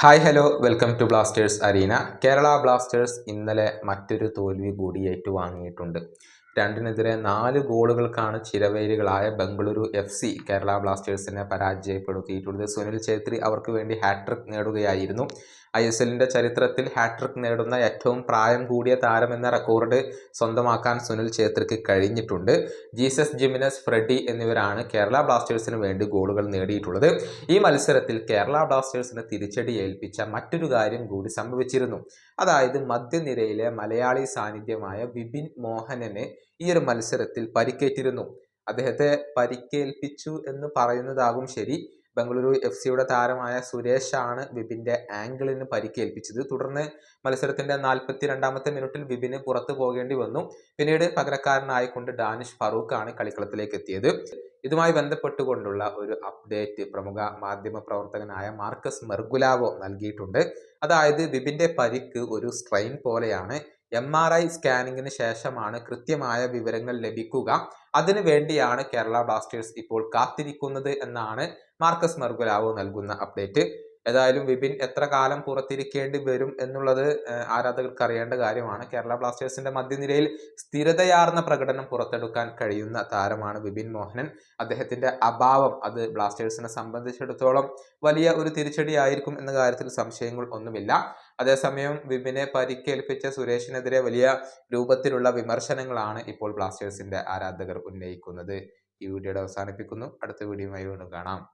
Hi hello. Welcome to Blasters arena. Kerala Blasters ഇന്നലെ മറ്റൊരു തോൽവി കൂടി ഏറ്റുവാങ്ങിയിട്ടുണ്ട് രണ്ടിനെതിരെ നാല് ഗോളുകൾക്കാണ് ചിരവേരികളായ ബംഗളൂരു എഫ് സി കേരള ബ്ലാസ്റ്റേഴ്സിനെ പരാജയപ്പെടുത്തിയിട്ടുള്ളത്. സുനിൽ ഛേത്രി അവർക്ക് വേണ്ടി ഹാട്രിക് നേടുകയായിരുന്നു. ഐ എസ് എല്ലിന്റെ ചരിത്രത്തിൽ ഹാട്രിക് നേടുന്ന ഏറ്റവും പ്രായം കൂടിയ താരം എന്ന റെക്കോർഡ് സ്വന്തമാക്കാൻ സുനിൽ ഛേത്രിക്ക് കഴിഞ്ഞിട്ടുണ്ട്. ജീസസ് ജിമിനസ് ഫ്രെഡി എന്നിവരാണ് കേരള ബ്ലാസ്റ്റേഴ്സിന് വേണ്ടി ഗോളുകൾ നേടിയിട്ടുള്ളത്. ഈ മത്സരത്തിൽ കേരള ബ്ലാസ്റ്റേഴ്സിന് തിരിച്ചടി ഏൽപ്പിച്ച മറ്റൊരു കാര്യം കൂടി സംഭവിച്ചിരുന്നു. അതായത് മധ്യനിരയിലെ മലയാളി സാന്നിധ്യമായ വിപിൻ മോഹനന് ഈ ഒരു മത്സരത്തിൽ പരിക്കേറ്റിരുന്നു. അദ്ദേഹത്തെ പരിക്കേൽപ്പിച്ചു എന്ന് പറയുന്നതാകും ശരി. ബംഗളൂരു എഫ് സിയുടെ താരമായ സുരേഷാണ് വിപിന്റെ ആംഗിളിന് പരിക്കേൽപ്പിച്ചത്. തുടർന്ന് മത്സരത്തിന്റെ നാൽപ്പത്തി രണ്ടാമത്തെ മിനിറ്റിൽ വിപിന് പുറത്തു പോകേണ്ടി വന്നു. പിന്നീട് പകരക്കാരനായിക്കൊണ്ട് ഡാനിഷ് ഫറൂഖ് ആണ് കളിക്കളത്തിലേക്ക് എത്തിയത്. ഇതുമായി ബന്ധപ്പെട്ടുകൊണ്ടുള്ള ഒരു അപ്ഡേറ്റ് പ്രമുഖ മാധ്യമ പ്രവർത്തകനായ മാർക്കസ് മെർഗുലാവോ നൽകിയിട്ടുണ്ട്. അതായത് വിപിന്റെ പരിക്ക് ഒരു സ്ട്രെയിൻ പോലെയാണ്. എം ആർ ഐ സ്കാനിങ്ങിന് ശേഷമാണ് കൃത്യമായ വിവരങ്ങൾ ലഭിക്കുക. അതിനു വേണ്ടിയാണ് കേരള ബ്ലാസ്റ്റേഴ്സ് ഇപ്പോൾ കാത്തിരിക്കുന്നത് എന്നാണ് മാർക്കസ് മെർഗുലാവോ നൽകുന്ന അപ്ഡേറ്റ് ഏതായാലും വിപിൻ എത്ര കാലം പുറത്തിരിക്കേണ്ടി വരും എന്നുള്ളത് ആരാധകർക്ക് അറിയേണ്ട കാര്യമാണ്. കേരള ബ്ലാസ്റ്റേഴ്സിന്റെ മധ്യനിരയിൽ സ്ഥിരതയാർന്ന പ്രകടനം പുറത്തെടുക്കാൻ കഴിയുന്ന താരമാണ് വിപിൻ മോഹനൻ. അദ്ദേഹത്തിന്റെ അഭാവം അത് ബ്ലാസ്റ്റേഴ്സിനെ സംബന്ധിച്ചിടത്തോളം വലിയ ഒരു തിരിച്ചടിയായിരിക്കും എന്ന കാര്യത്തിൽ സംശയങ്ങൾ ഒന്നുമില്ല. അതേസമയം വിപിനെ പരിക്കേൽപ്പിച്ച സുരേഷിനെതിരെ വലിയ രൂപത്തിലുള്ള വിമർശനങ്ങളാണ് ഇപ്പോൾ ബ്ലാസ്റ്റേഴ്സിന്റെ ആരാധകർ ഉന്നയിക്കുന്നത്. ഈ വീഡിയോയുടെ അവസാനിപ്പിക്കുന്നു. അടുത്ത വീഡിയോയുമായി വീണ്ടും കാണാം.